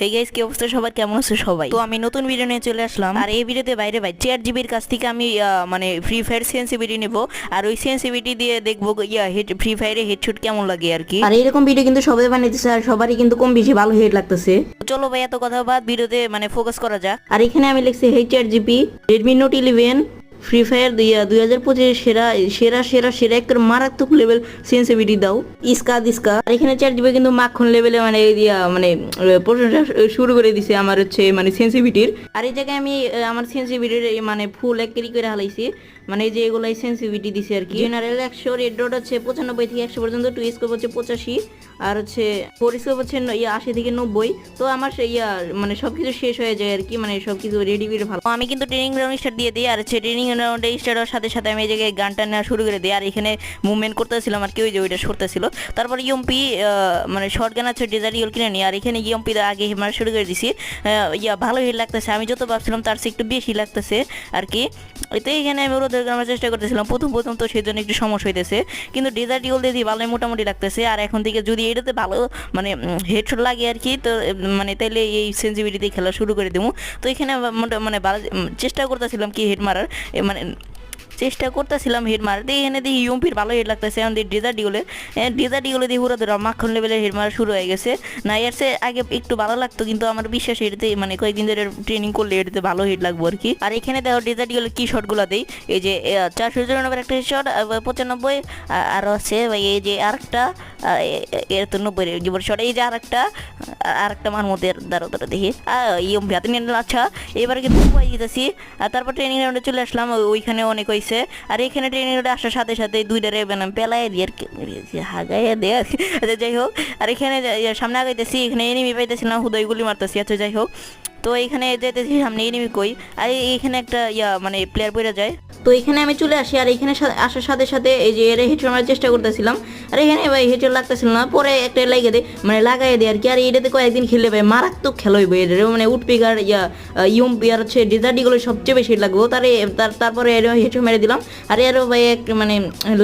Hey guys কি অবস্থা সবার? কেমন আছে সবাই? তো আমি নতুন ভিডিও নিয়ে চলে আসলাম। আর এই ভিডিওতে বাইরে ভাই চেয়ার জিবির কাছ থেকে আমি মানে ফ্রি ফায়ার সেন্সিভিটি নেব। আর ওই সেন্সিভিটি দিয়ে দেখব ইয়া হেড ফ্রি ফায়ারে হেডশট কেমন লাগে আর কি। আর এরকম ভিডিও কিন্তু সবাই বানাইতেছে আর সবারই কিন্তু কম বেশি ভালো হেড লাগতেছে। চলো ভাই এত কথা বাদ ভিডিওতে মানে ফোকাস করা যাক। আর এখানে আমি লিখছি এইচ আর GP Redmi note eleven free fire দিয়া দুই হাজার পঁচিশ সেরা সেরা সেরা সেরা একটা মারাত্মক লেভেল সেন্সিভিটি দাও। ইস্কা, দিস্কা। আর এখানে চার জিবি কিন্তু মাখন লেভেলে মানে দিয়া মানে প্রশংসা শুরু করে দিছে আমার হচ্ছে মানে সেন্সিভিটির আর এই জায়গায় আমি আমার সেন্সিভিটির মানে ফুল এক কেরি করে হালাইছি। মানে যে এগুলো সেন্সিভিটি দিছে আর কি। জেনারেল একশো রেড ডট হচ্ছে পঁচানব্বই থেকে একশো পর্যন্ত টু স্কোপ হচ্ছে পঁচাশি। আর হচ্ছে স্কোপ হচ্ছে ইয়া আশি থেকে নব্বই। তো আমার সে ইয়া মানে সবকিছু শেষ হয়ে যায় আর কি মানে সবকিছু রেডি করে ভালো। আমি কিন্তু ট্রেনিং গ্রাউন্ড স্টার্ট দিয়ে দিই, আর হচ্ছে ট্রেনিং গ্রাউন্ডে স্টার্ট হওয়ার সাথে সাথে আমি এই জায়গায় গানটা নেওয়া শুরু করে দিই, আর এখানে মুভমেন্ট করতেছিলাম আর কি, ওই যে ওইটা সরতেছিল তারপর ইয়ম্পি মানে শর্ট গান আছে ডেজার্ট ইউল কিনে নিই আর এখানে ইয়ম্পি আগে মারা শুরু করে দিছি। ইয়া ভালো হিট লাগতেছে, আমি যত ভাবছিলাম তার চেয়ে একটু বেশি লাগতেছে আর কি। তো এখানে আমি ওরা আমার চেষ্টা করতেছিলাম, প্রথম প্রথম তো সেই জন্য একটু সমস্যা হইতেছে। কিন্তু ডেজার্ট ইউল দিয়ে দিই ভালোই মোটামুটি লাগতেছে, আর এখন থেকে যদি এটাতে ভালো মানে হেডশট লাগে আর কি। তো মানে তাইলে এই সেন্সিভিটিতে খেলা শুরু করে দেবো তো এখানে মানে চেষ্টা করতেছিলাম কি হেড মারার। মানে চেষ্টা করতেছিলাম হেড মারতে এখানে দেখি ইউম্পির ভালো হেড লাগতেছে। এখন দেখি ডেজার্ট ডিগুলে ডেজার্ট ডিগুলে দিয়ে পুরো ধরো মাখন লেভেলের হেড মারা শুরু হয়ে গেছে। না, এর চেয়ে আগে একটু ভালো লাগতো, কিন্তু আমার বিশ্বাস এটাতে মানে কয়েকদিন ধরে ট্রেনিং করলে এটাতে ভালো হেড লাগবো আর কি। আর এখানে দেখো ডেজার্ট ডিগুলে কি শটগুলো দেই? এই যে চারশো চুরানব্বই একটা শট পঁচানব্বই আর হচ্ছে এই যে আরেকটা এর তো নব্বই জীবন শট এই যে আরেকটা আরেকটা মার মধ্যে দাঁড়ো দেখি। ইয়ম হাতে নিয়ে আচ্ছা এবার কিন্তু পাই যেতেছি আর তারপর ট্রেনিং রাউন্ডে চলে আসলাম ওইখানে অনেক হয়েছে। আর এখানে ট্রেনিং রাউন্ডে আসার সাথে সাথে দুইটারে মানে পেলায় দিয়ে আর হাগাইয়া দিয়ে আচ্ছা যাই হোক, আর এখানে সামনে আগাইতেছি, এখানে এনিমি পাইতেছিলাম হুদয় গুলি মারতেছি আচ্ছা যাই হোক। তো এখানে যেতেছি সামনে এনিমি কই? আর এইখানে একটা ইয়া মানে প্লেয়ার পড়ে যায়। তো এখানে আমি চলে আসি, আর এখানে আসার সাথে সাথে এই যে এর হেডশট মারার চেষ্টা করতেছিলাম। আর এখানে ভাই হেডশট লাগতেছিল না, পরে একটা লাগিয়ে দে মানে লাগাই দেয় আর কি। আর এটাতে কয়েকদিন খেললে ভাই মারাত্মক খেলা হইবে এটার। মানে উঠপিকার ইয়া ইউম্পি আর হচ্ছে ডিজার্টিগুলো সবচেয়ে বেশি লাগবো। তারে তার- তারপরে এর মেরে দিলাম। আর এরও ভাই এক মানে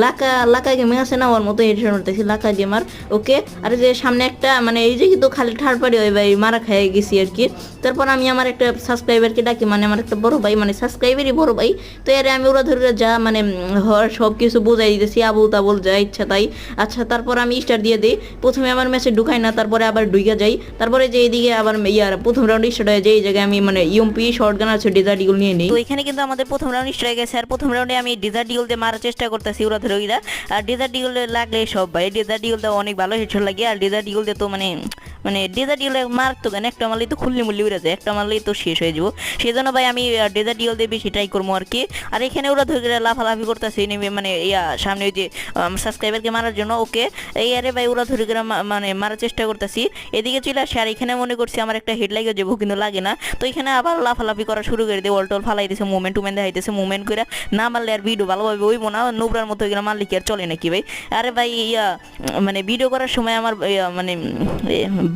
লাকা লাকা গেমে আছে না, ওর মতো হেডশট মারতেছি, লাকা গেমার ওকে? আর যে সামনে একটা মানে এই যে কিন্তু খালি থার্ড পার্টি হয় ভাই মারা খেয়ে গেছি আর কি। তারপর আমি আমার একটা সাবস্ক্রাইবারকে ডাকি মানে আমার একটা বড় ভাই মানে সাবস্ক্রাইবারই বড় ভাই। তো এর আমি ওরা ধরে যা মানে হর সব কিছু বোঝাই দিতেছি, আবুল তাবুল যা ইচ্ছা তাই। আচ্ছা তারপর আমি স্টার্ট দিয়ে দিই। প্রথমে আমার ম্যাচে ঢুকাই না, তারপরে আবার ঢুকে যাই। তারপরে যে এইদিকে আবার ইয়ার প্রথম রাউন্ড স্টার্ট হয়ে যায়, এই জায়গায় আমি মানে ইউম্পি শর্ট গান আছে ডেজার্ট ইগুলো নিয়ে নিই। তো এখানে কিন্তু আমাদের প্রথম রাউন্ড স্ট্রাইক গেছে, আর প্রথম রাউন্ডে আমি ডেজার্ট ডিগল দিয়ে মারার চেষ্টা করতেছি ওরা ধরে আর ডেজার্ট ডিগল লাগলে সব ভাই ডেজার্ট ডিগল অনেক ভালো হেডশট লাগে, আর ডেজার্ট ডিগল তো মানে মানে ডেজার্ট ডিগল মার তো কেন? একটা মারলেই তো খুললি মুল্লি উড়ে যায়, একটা মারলেই তো শেষ হয়ে যাব। সেই জন্য ভাই আমি ডেজার্ট ডিগল দিয়ে বেশি ট্রাই করব আর কি। আর এখানে ওরা ধরে লাফালাফি করতেছে নেমে মানে ইয়া সামনে ওই যে সাবস্ক্রাইবারকে মারার জন্য, ওকে। এই আরে ভাই ওরা ধরে মানে মারার চেষ্টা করতেছি। এদিকে চলে আসে, আর এখানে মনে করছি আমার একটা হেড লাগে যাব, কিন্তু লাগে না। তো এখানে আবার লাফালাফি করা শুরু করে দিয়ে অল্টল ফালাই দিছে মুভমেন্ট টুমেন্ট দেখাইতেছে মুভমেন্ট করে না মারলে আর ভিডিও ভালোভাবে হইব না, নোবরার মতো এগুলো মারলে কি আর চলে নাকি ভাই? আরে ভাই, ইয়া মানে ভিডিও করার সময় আমার মানে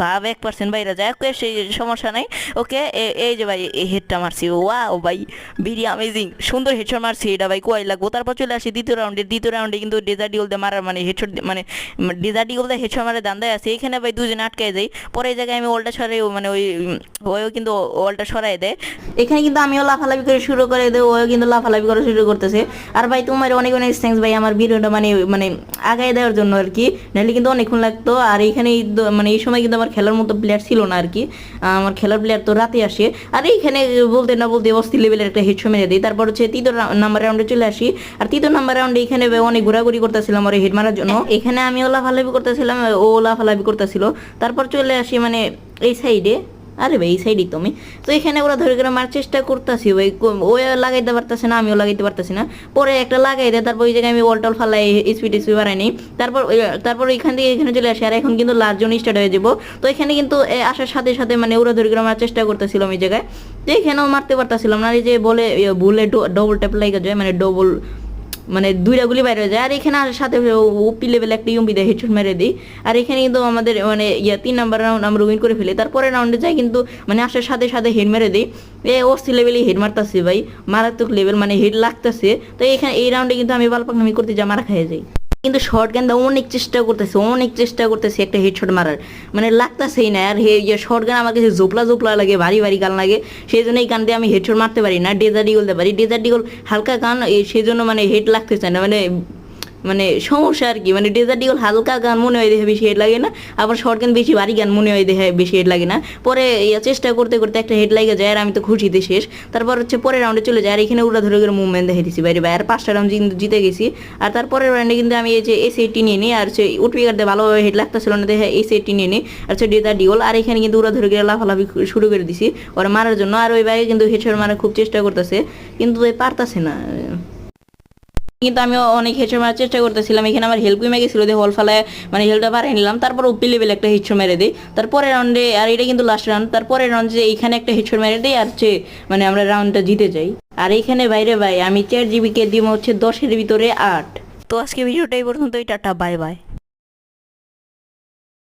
ভাব এক পার্সেন্ট বাইরে যায় ওকে সেই সমস্যা নাই। ওকে এই যে ভাই হেডটা মারছি, ওয়াও ভাই ভিডিও অ্যামেজিং সুন্দর হেডশট মারছি এটা ভাই কোয়াই লাগবো। তারপর চলে আসি দ্বিতীয় রাউন্ডে দ্বিতীয় রাউন্ডে কিন্তু ডেজার্ট ইগল দিয়ে মারার মানে হেডশট মানে ডেজার্ট ইগল দিয়ে হেডশট মারে দান্দায় আছে। এখানে ভাই দুজনে আটকায় যাই পরে এই জায়গায় আমি ওল্টা সরাই মানে ওই ওও কিন্তু ওল্টা সরাই দেয়। এখানে কিন্তু আমিও লাফালাফি করে শুরু করে দেয় ও কিন্তু লাফালাফি করে শুরু করতেছে। আর ভাই তোমার অনেক অনেক থ্যাংকস ভাই আমার ভিডিওটা মানে মানে আগায় দেওয়ার জন্য আর কি। নাহলে কিন্তু অনেকক্ষণ লাগতো। আর এখানে মানে এই সময় কিন্তু আমার খেলার মতো প্লেয়ার ছিল না আর কি। আমার খেলার প্লেয়ার তো রাতে আসে। আর এইখানে বলতে না বলতে অস্থির লেভেলের একটা হেডশো মেরে দিই। তারপর হচ্ছে তৃতীয় নাম্বার রাউন্ডে চলে আসি। আর তৃতীয় নাম্বার রাউন্ডে এখানে অনেক ঘোরাঘুরি করতেছিলাম আর হিট মারার জন্য। এখানে আমি ওলা ফালাবি করতেছিলাম ও ওলা ফালাবি করতেছিল। তারপর চলে আসি মানে এই সাইডে আরে ভাই সাইডই তুমি। তো এখানে ওরা ধরে করে মার চেষ্টা করতেছি ভাই ও লাগাইতে পারতেছে না, আমিও লাগাইতে পারতেছি না। পরে একটা লাগাই দেয়, তারপর ওই জায়গায় আমি ওয়ালটল ফালাই স্পিড স্পিড বাড়াই নিই। তারপর তারপর এখান থেকে এখানে চলে আসে, আর এখন কিন্তু লাস্ট জন স্টার্ট হয়ে যাব। তো এখানে কিন্তু আসার সাথে সাথে মানে ওরা ধরে করে মারার চেষ্টা করতেছিলাম এই জায়গায়। তো এখানেও মারতে পারতেছিলাম না এই যে বলে ভুলে ডবল ট্যাপ লাগে যায় মানে ডবল মানে দুইটা গুলি বাইরে যায়। আর এখানে আর সাথে ওপি লেভেল একটা ইউম্পি দেয় হেডশট মেরে দিই আর এখানে কিন্তু আমাদের মানে ইয়া, তিন নাম্বার রাউন্ড আমরা উইন করে ফেলি। তারপরে রাউন্ডে যাই কিন্তু মানে আসার সাথে সাথে হেড মেরে দিই এ, অস্থি লেভেলে হেড মারতেছে ভাই। মারাত্মক লেভেল মানে হেড লাগতেছে। তো এখানে, এই রাউন্ডে কিন্তু আমি বালপাক নামি করতে যা মারা খেয়ে যাই। কিন্তু শর্ট গান দা অনেক চেষ্টা করতেছে, অনেক চেষ্টা করতেছে একটা হেডশট মারার। মানে লাগতাছেই না আর হে শর্ট গান আমার কাছে জোপলা জোপলা লাগে, ভারী ভারী গান লাগে। সেই জন্য এই গান দিয়ে আমি হেডশট মারতে পারি না ডেজার্ট ইগল দিতে পারি। ডেজার্ট ইগল হালকা গান সেই জন্য মানে হেড লাগতেছে না মানে মানে সমস্যা আর কি মানে ডেজার্ট ইগল হালকা গান মনে হয় দেখে বেশি হেড লাগে না, আবার শর্ট গান বেশি ভারী গান মনে হয় দেখে বেশি হেড লাগে না। পরে ইয়া চেষ্টা করতে করতে একটা হেড লাগে যায় আর আমি তো খুশিতে শেষ। তারপর হচ্ছে পরের রাউন্ডে চলে যায়, আর এখানে উড়া ধরে করে মুভমেন্ট দেখে দিছি, বাইরে বাইরে পাঁচটা রাউন্ড কিন্তু জিতে গেছি। আর তারপরের রাউন্ডে কিন্তু আমি এই যে এস এইটি নিয়ে নিই আর হচ্ছে উঠবিকার দিয়ে ভালোভাবে হেড লাগতেছিল না দেখে এস এইটি নিয়ে নিই আর হচ্ছে ডেজার্ট ইগল আর এখানে কিন্তু উড়া ধরে করে লাফালাফি শুরু করে দিছি। ওরা মারার জন্য, আর ওই বাইরে কিন্তু হেডশট মারার খুব চেষ্টা করতেছে, কিন্তু পারতাছে না। কিন্তু আমি অনেক হেডশট মারার চেষ্টা করতেছিলাম। এখানে আমার হেল্প কমে গেছিল দিয়ে হল ফালে মানে হেলটা বাড়িয়ে নিলাম। তারপর উপি লেভেল একটা হেডশট মেরে দিই। তারপরে রাউন্ডে আর এটা কিন্তু লাস্ট রাউন্ড তারপরে রাউন্ড যে এখানে একটা হেডশট মেরে দিই আর হচ্ছে মানে আমরা রাউন্ডটা জিতে যাই। আর এখানে বাইরে ভাই আমি চার জিবিকে দিব হচ্ছে দশের ভিতরে আট। তো আজকে ভিডিওটা এই পর্যন্তই, টাটা বাই বাই